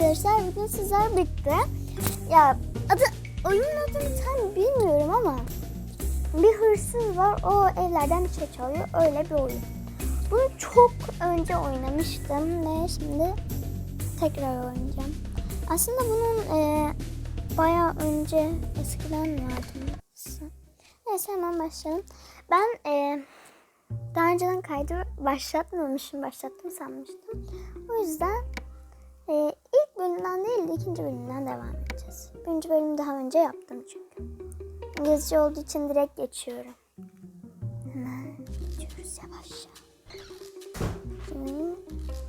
arkadaşlar bugün sizler bitti. Ya adı oyunun adını tam bilmiyorum ama bir hırsız var o evlerden bir şey çalıyor öyle bir oyun. Bunu çok önce oynamıştım ve şimdi tekrar oynayacağım. Aslında bunun e, bayağı önce eskiden vardı. Neyse hemen başlayalım. Ben e, daha önceden kaydı başlatmamışım, başlattım sanmıştım. O yüzden e, bölümden değil de ikinci bölümden devam edeceğiz. Birinci bölümü daha önce yaptım çünkü. İngilizce olduğu için direkt geçiyorum. Hemen geçiyoruz yavaşça. Hmm,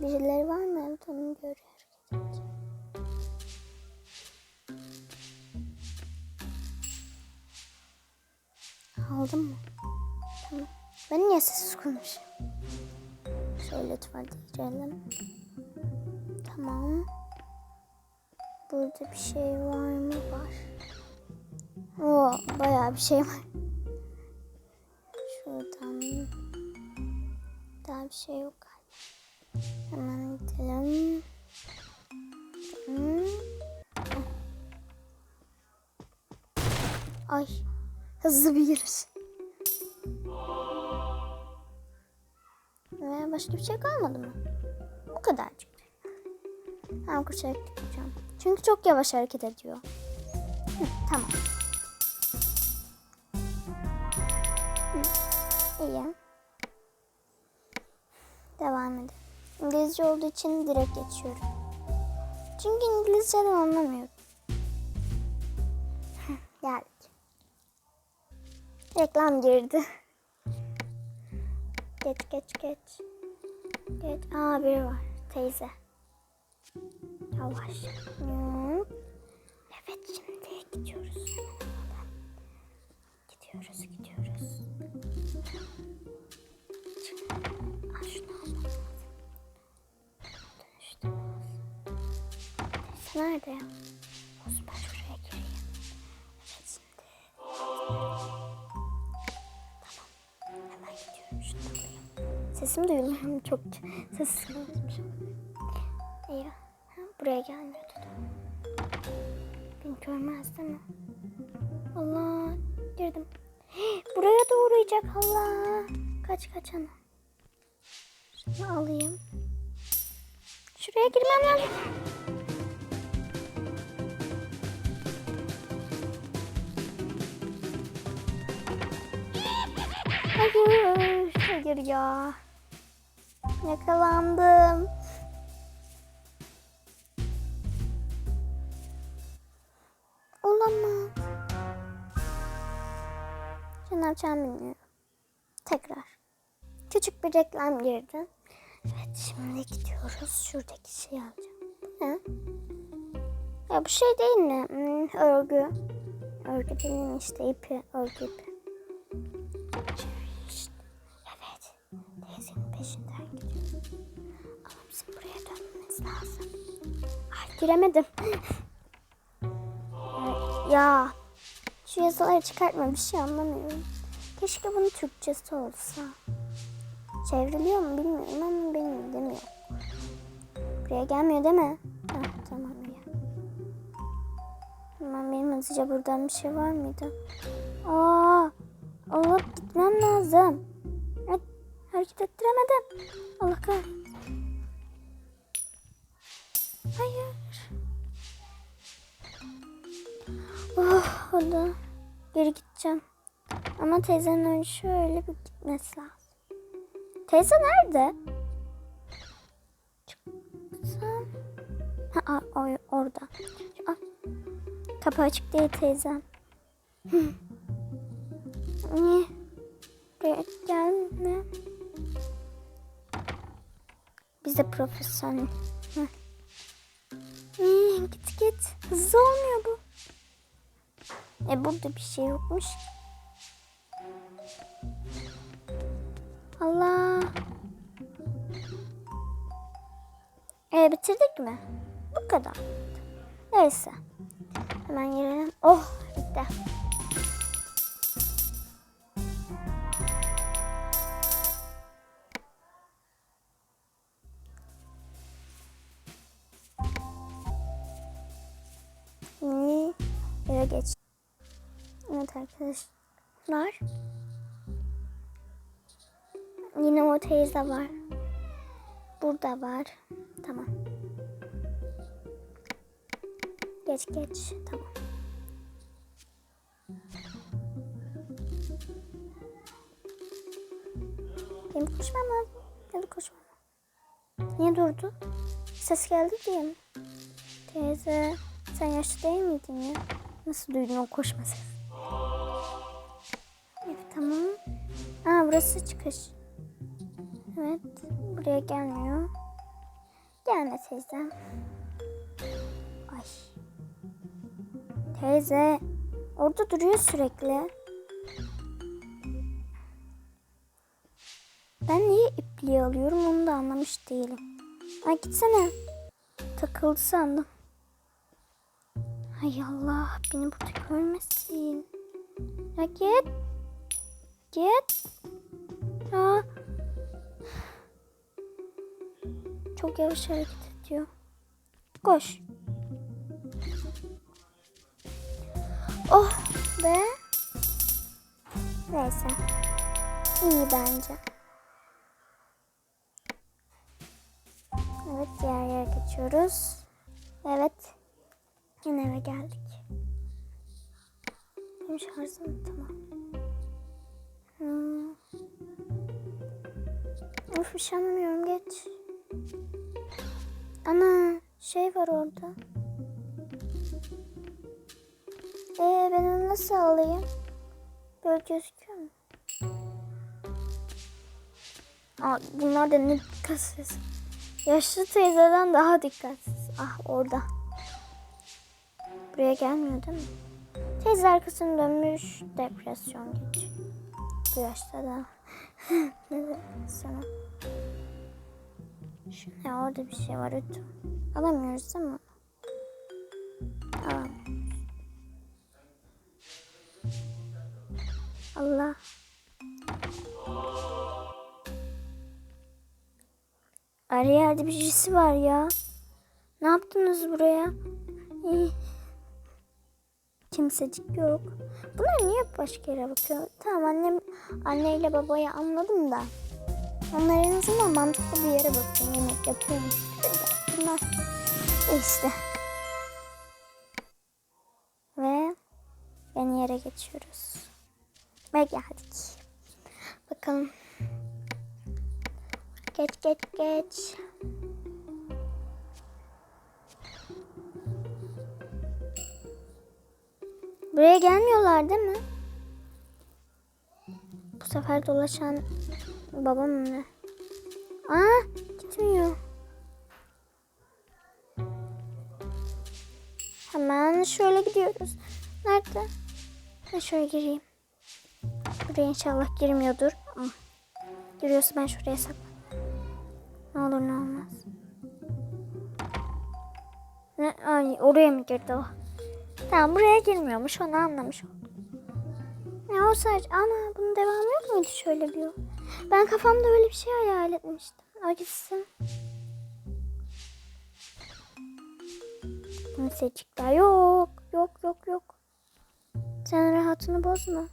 birileri var mı? Evet onu görüyor. Aldın mı? Tamam. Ben niye sessiz konuşuyorum? Şöyle tuvaletleyelim. Tamam. Burada bir şey var mı? Var. Oo, bayağı bir şey var. Şuradan daha bir şey yok galiba. Hemen gidelim. Hmm. Ay, hızlı bir giriş. Ve başka bir şey kalmadı mı? Bu kadarcık. Hemen koşarak gideceğim. Çünkü çok yavaş hareket ediyor. Hı, tamam. Hı, iyi. Devam edelim. İngilizce olduğu için direkt geçiyorum. Çünkü İngilizceden anlamıyorum. Geldik. Reklam girdi. Geç geç geç. Geç. Aa biri var. Teyze. Yavaş. Evet şimdi gidiyoruz. Gidiyoruz gidiyoruz. Nerede ya? Olsun ben şuraya gireyim. Evet şimdi. Tamam. Hemen gidiyorum şunu alayım. Sesim duyuluyor mu? Çok sessiz konuşmuşum. İyi. Görmez değil mi? Allah girdim. Buraya da uğrayacak Allah. Kaç kaç ana. Şunu alayım. Şuraya girmem lazım. Hayır, hayır ya. Yakalandım. Yapacağımı bilmiyorum. Tekrar. Küçük bir reklam girdi. Evet şimdi gidiyoruz. Şuradaki şeyi alacağım. Ne? Ya bu şey değil mi? Hmm, örgü. Örgü benim işte ipi. Örgü ipi. Evet. Teyzenin peşinden gidiyoruz. Ama bizim buraya dönmemiz lazım. Ay giremedim. Ya şu yazıları çıkartma bir şey anlamıyorum. Keşke bunun Türkçesi olsa. Çevriliyor mu bilmiyorum ama benim mi? Buraya gelmiyor değil mi? Heh, tamam iyi. Tamam benim hızlıca buradan bir şey var mıydı? Aa, Allah gitmem lazım. Evet, hareket ettiremedim. Allah kahretsin. Hayır. Oh Allah. Geri gideceğim. Ama teyzenin önce şöyle bir gitmesi lazım. Teyze nerede? Çıksam. Ha, a- o- orada. Ah. Kapı açık değil teyzem. Niye? Buraya gelme. Biz de profesyonel. Git git. Hızlı olmuyor bu. E burada bir şey yokmuş. Allah. buraya bitirdik mi? Bu kadar. Neyse. Hemen girelim. Oh bitti. Yeni yere geç. Evet arkadaşlar. Yine o teyze var. Burada var. Tamam. Geç geç. Tamam. Benim koşmam lazım. Da koşmam. Niye durdu? Ses geldi diye mi? Teyze sen yaşlı değil miydin ya? Nasıl duydun o koşma sesi? Evet tamam. Aa burası çıkış. Evet buraya gelmiyor. Gelme teyze. Ay. Teyze orada duruyor sürekli. Ben niye ipliği alıyorum onu da anlamış değilim. Ay gitsene. Takıldı sandım. Hay Allah beni burada görmesin. Ya git. Git. Ya. Çok yavaş hareket ediyor. Koş. Oh be. Neyse. İyi bence. Evet diğer yere geçiyoruz. Evet. Yine eve geldik. Benim şarjım tamam. Hmm. Of bir geç. Ana şey var orada. Ee ben onu nasıl alayım? Böyle gözüküyor mu? Aa, bunlar da ne dikkatsiz. Yaşlı teyzeden daha dikkatsiz. Ah orada. Buraya gelmiyor değil mi? Teyze arkasını dönmüş depresyon geçiyor. Bu yaşta da. ne depresyonu? Ne orada bir şey var ötü. Alamıyoruz değil mi? Alamıyoruz. Allah. Her yerde birisi var ya. Ne yaptınız buraya? Kimsecik yok. Bunlar niye başka yere bakıyor? Tamam annem, anneyle babayı anladım da. Onlar en azından mantıklı bir yere bakıyor. Yemek yapıyormuş. Bunlar işte. Ve yeni yere geçiyoruz. Ve geldik. Bakalım. Geç geç geç. Buraya gelmiyorlar değil mi? Bu sefer dolaşan babam ne? Aa gitmiyor. Hemen şöyle gidiyoruz. Nerede? Ben şöyle gireyim. Buraya inşallah girmiyordur. Ah. Giriyorsa ben şuraya saklan. Ne olur ne olmaz. Ne? Ay, oraya mı girdi o? Tamam buraya girmiyormuş onu anlamış oldum. Ne o sadece ana bunun devamı yok muydu şöyle bir yol? Ben kafamda öyle bir şey hayal etmiştim. O gitsin. Kimsecikler yok. Yok yok yok. Sen rahatını bozma.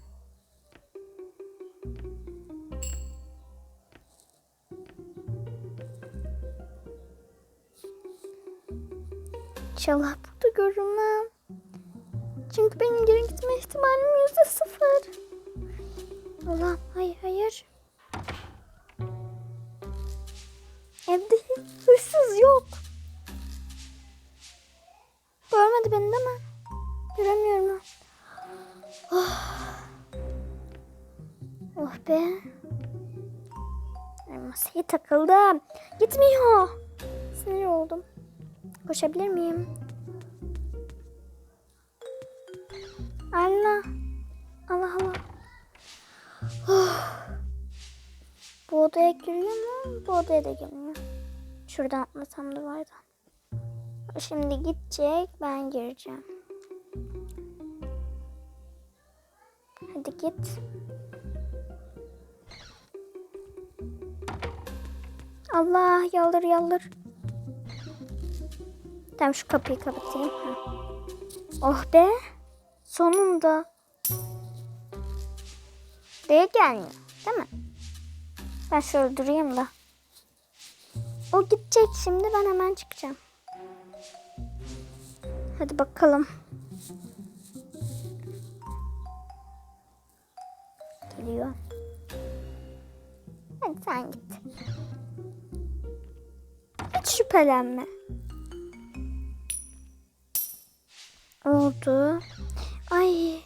İnşallah burada görünmem. Çünkü benim geri gitme ihtimalim yüzde sıfır. Allah'ım hayır hayır. Evde hiç hırsız yok. Görmedi beni değil mi? Göremiyorum. Oh. Oh be. Ay, Masaya takıldım. Gitmiyor. Sinir oldum. Koşabilir miyim? Allah. Allah Allah. Oh. Bu odaya giriyor mu? Bu odaya da girmiyor. Şuradan atlasam duvardan. Şimdi gidecek. Ben gireceğim. Hadi git. Allah yaldır yaldır. Tamam şu kapıyı kapatayım. Oh be. Sonunda. Değil gelmiyor. Değil mi? Ben şöyle durayım da. O gidecek şimdi ben hemen çıkacağım. Hadi bakalım. Geliyor. Hadi sen git. Hiç şüphelenme. Oldu. Ay.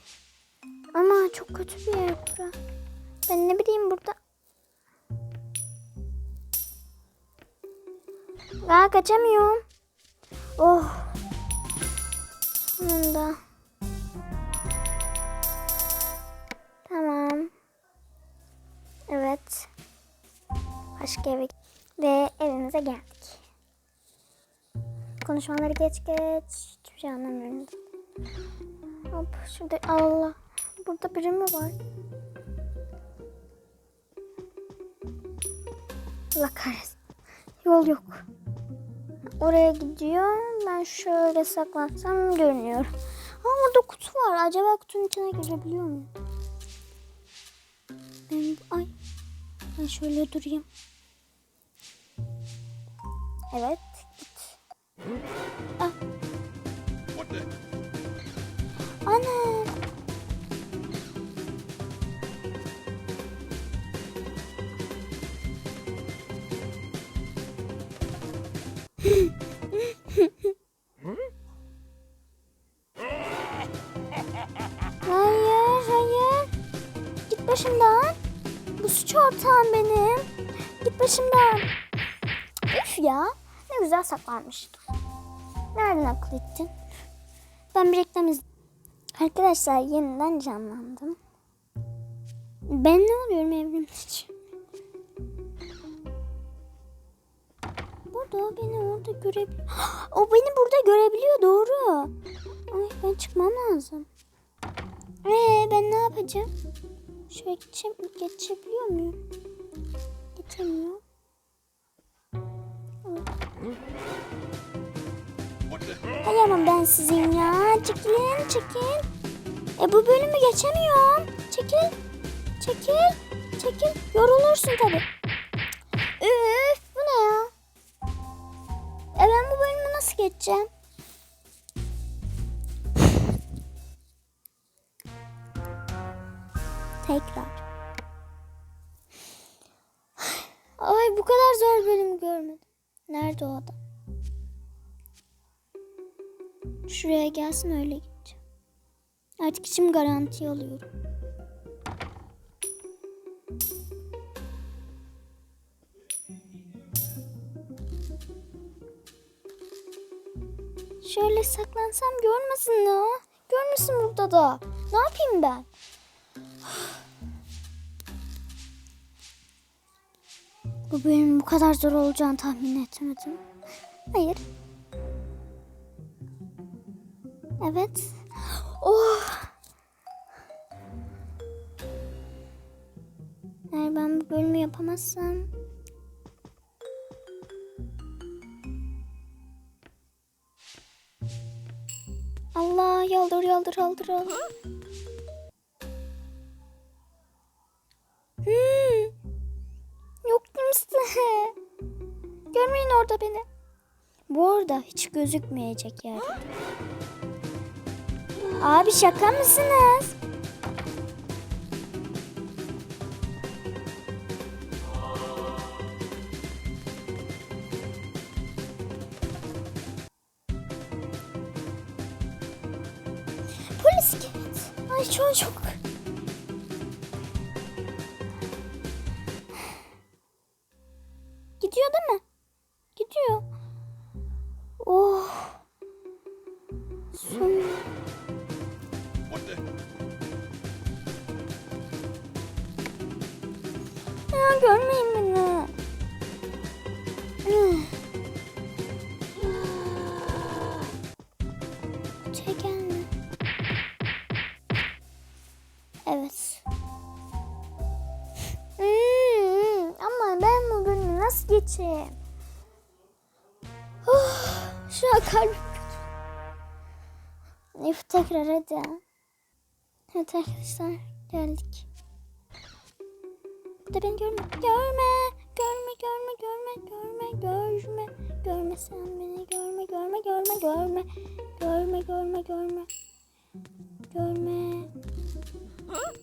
Ama çok kötü bir yer bura. Ben ne bileyim burada. Aa kaçamıyorum. Oh. Sonunda. Tamam. Evet. Başka eve ve evimize geldik. Konuşmaları geç geç. Hiçbir şey anlamıyorum. Hop şurada Allah. Burada biri mi var? Allah kahretsin. Yol yok. Oraya gidiyor. Ben şöyle saklansam görünüyor. Ama burada kutu var. Acaba kutunun içine girebiliyor muyum? Ben, ay. Ben şöyle durayım. Evet. Git. Ah, ana. Başımdan. Bu suç ortağım benim. Git başımdan. Üf ya. Ne güzel saklanmıştım. Nereden akıl ettin? Ben bir reklam iz- Arkadaşlar yeniden canlandım. Ben ne oluyorum evrim için? Burada beni orada görebiliyor. O beni burada görebiliyor doğru. Ay ben çıkmam lazım. Ee ben ne yapacağım? Şöyle geçe geçebiliyor muyum? Geçemiyor. Ama ben sizin ya. Çekilin çekil. E bu bölümü geçemiyorum. Çekil. Çekil. Çekil. Yorulursun tabi. Üf bu ne ya? E ben bu bölümü nasıl geçeceğim? Nerede? Şuraya gelsin öyle gideceğim. Artık içim garanti alıyorum. Şöyle saklansam görmesin ya. Görmesin burada da. Ne yapayım ben? Bu bölümün bu kadar zor olacağını tahmin etmedim. Hayır. Evet. Oh. Eğer ben bu bölümü yapamazsam Allah yaldır yaldır yaldır yaldır. Hmm. Yok kimse. Görmeyin orada beni. Bu arada hiç gözükmeyecek yerde. Abi şaka mısınız? Gelme. Evet. Hmm, ama ben bu bölümü nasıl geçeyim? Oh, şu an kalbim kötü. Nef tekrar hadi. Evet arkadaşlar geldik. Bu da beni. Görme. Görme görme görme görme görme. Görme sen beni görme görme görme görme. Görme görme görme. Görme. Ah!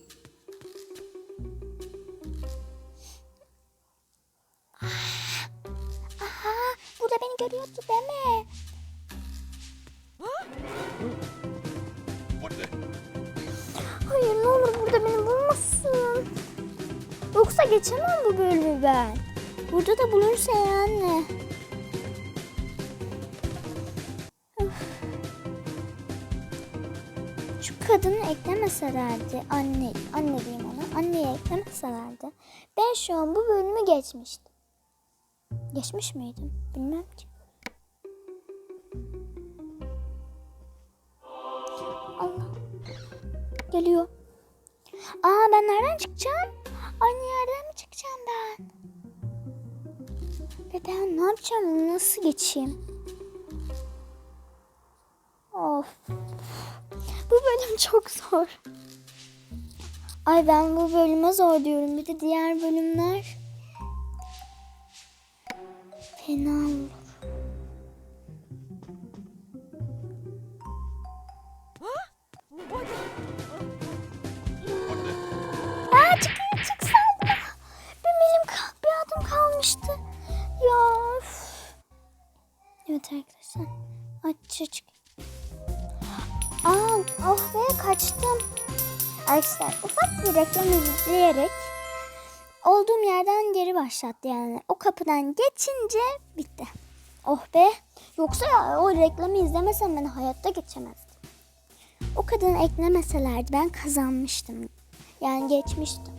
Aha, bu da beni görüyordu the? Hayır ne olur burada beni bulmasın. Yoksa geçemem bu bölümü ben. Burada da bulursa yani. Şu kadını eklemeselerdi anne, anne diyeyim ona. Anneyi eklemeselerdi. Ben şu an bu bölümü geçmiştim. Geçmiş miydim? Bilmem ki. Allah. Geliyor. Aa ben nereden çıkacağım? Aynı yerden mi çıkacağım ben? Ve ben ne yapacağım? Nasıl geçeyim? Of. Bu bölüm çok zor. Ay ben bu bölüme zor diyorum. Bir de diğer bölümler fena olur. Aa çıkın çıksaydım. Bir milim bir adım kalmıştı. Ya. üf. Evet arkadaşlar. Aç çık. Aa oh be kaçtım. Arkadaşlar ufak bir reklam izleyerek olduğum yerden geri başlattı yani. O kapıdan geçince bitti. Oh be. Yoksa ya, o reklamı izlemesem ben hayatta geçemezdim. O kadını eklemeselerdi ben kazanmıştım. Yani geçmiştim.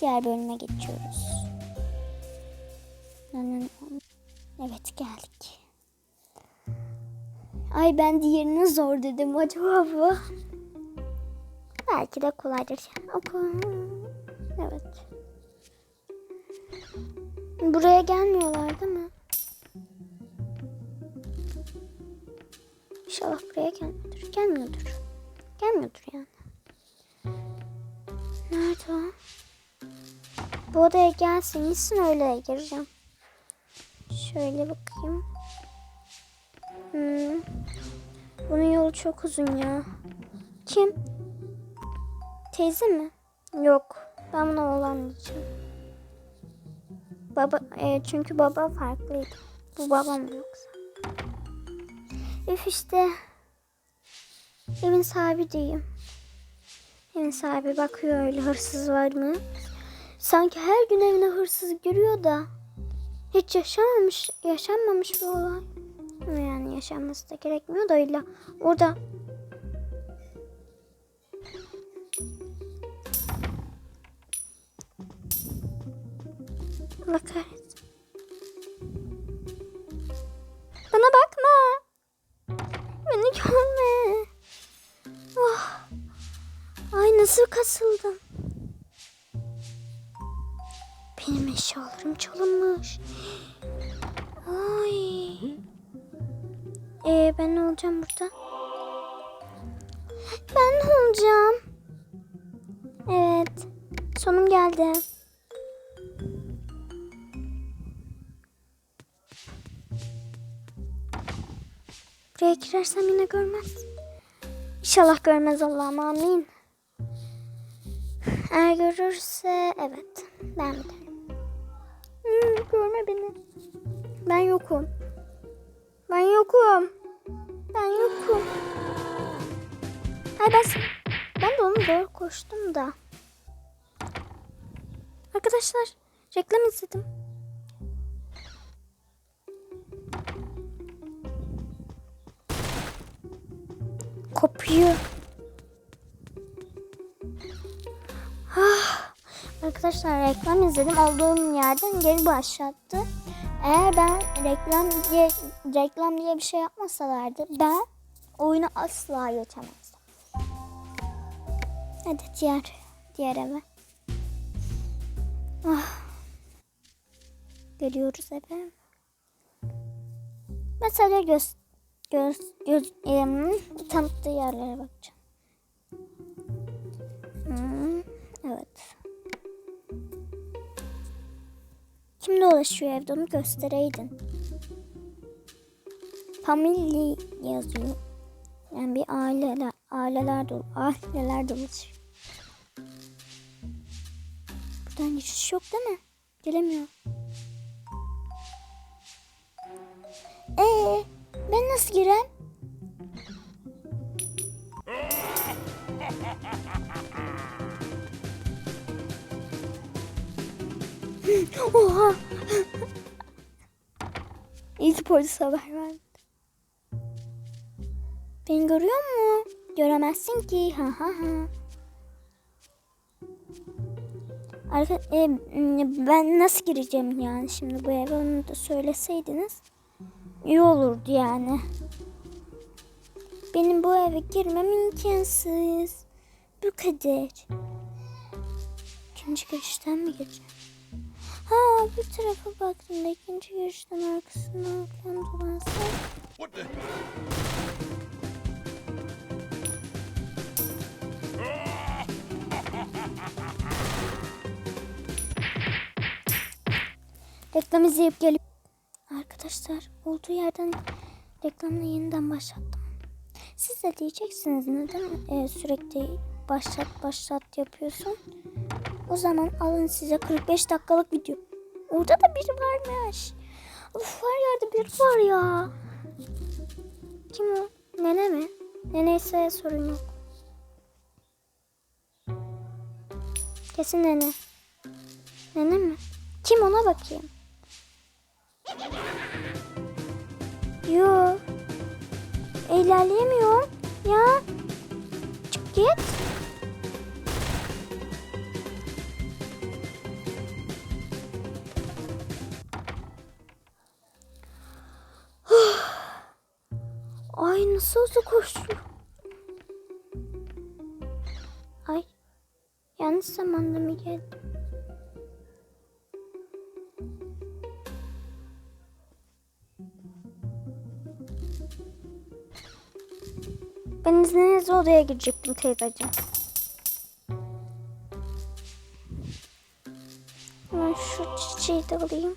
Diğer bölüme geçiyoruz. Evet geldik. Ay ben diğerini zor dedim acaba bu. Belki de kolaydır. Evet. Buraya gelmiyorlar değil mi? İnşallah buraya gelmiyordur. Gelmiyordur. Gelmiyordur yani. Nerede o? Bu odaya gelsin gitsin öyle gireceğim. Şöyle bakayım. Hmm. Bunun yolu çok uzun ya. Kim? Teyze mi? Yok. Ben buna oğlan diyeceğim. Baba, e, çünkü baba farklıydı. Bu babam yoksa? Üf işte. Evin sahibi diyeyim. Evin sahibi bakıyor öyle hırsız var mı? Sanki her gün evine hırsız giriyor da hiç yaşamamış, yaşanmamış bir olay. Yani yaşanması da gerekmiyor da illa orada Allah kahretsin. Bana bakma. Beni görme. Oh. Ay nasıl kasıldım. Benim eşyalarım çalınmış. Ee, ben ne olacağım burada? Ben ne olacağım? Evet. Sonum geldi. Buraya girersem yine görmez. İnşallah görmez Allah'ım amin. Eğer görürse evet ben bilirim. Hmm, görme beni. Ben yokum. Ben yokum. Ben yokum. Hayır ben, ben de onu doğru koştum da. Arkadaşlar reklam izledim. Kopuyor. Ah, Arkadaşlar reklam izledim. Olduğum yerden geri başlattı. Eğer ben reklam diye reklam diye bir şey yapmasalardı ben oyunu asla geçemezdim. Hadi diğer diğer eve. Ah. Geliyoruz eve. Mesela göz göz, göz em, tanıttığı yerlere bakacağım. Hmm, evet. Kim dolaşıyor evde onu göstereydin. Family yazıyor. Yani bir aileler, aileler dolu, aileler dolaşıyor. Buradan geçiş yok değil mi? Gelemiyor. Ee, ben nasıl girem? Oha! İyi polis haber verdi. Beni görüyor mu? Göremezsin ki. Ha ha ha. Arka, e, ben nasıl gireceğim yani şimdi bu eve onu da söyleseydiniz iyi olurdu yani. Benim bu eve girmem imkansız. Bu kadar. İkinci girişten mi gireceğim? Ha bu tarafa baktım da ikinci girişten arkasından falan the? Reklam izleyip gelip arkadaşlar olduğu yerden reklamla yeniden başlattım. Siz de diyeceksiniz neden e, sürekli başlat başlat yapıyorsun? O zaman alın size 45 dakikalık video. Orada da biri varmış. Of her yerde biri var ya. Kim o? Nene mi? Neneyse sorun yok. Kesin nene. Nene mi? Kim ona bakayım. Yo. İlerleyemiyorum. Ya. Çık git. Ay nasıl hızlı koşuyor. Ay. Yanlış zamanda mı geldim? Ben izninizle odaya girecektim teyzeciğim. Hemen şu çiçeği de alayım.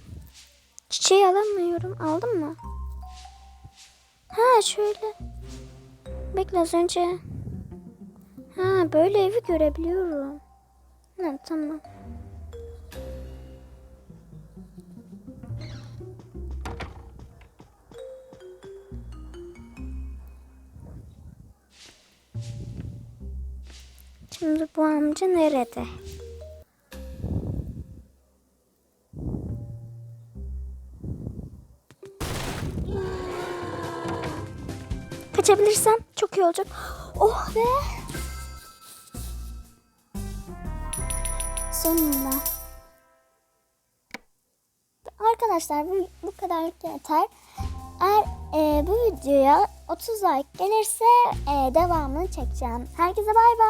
Çiçeği alamıyorum. Aldın mı? Ha şöyle. Bekle az önce. Ha böyle evi görebiliyorum. Ha tamam. Şimdi bu amca nerede? Kaçabilirsem çok iyi olacak. Oh be. Sonunda. Arkadaşlar bu, bu kadarlık yeter. Eğer e, bu videoya 30 like gelirse e, devamını çekeceğim. Herkese bay bay.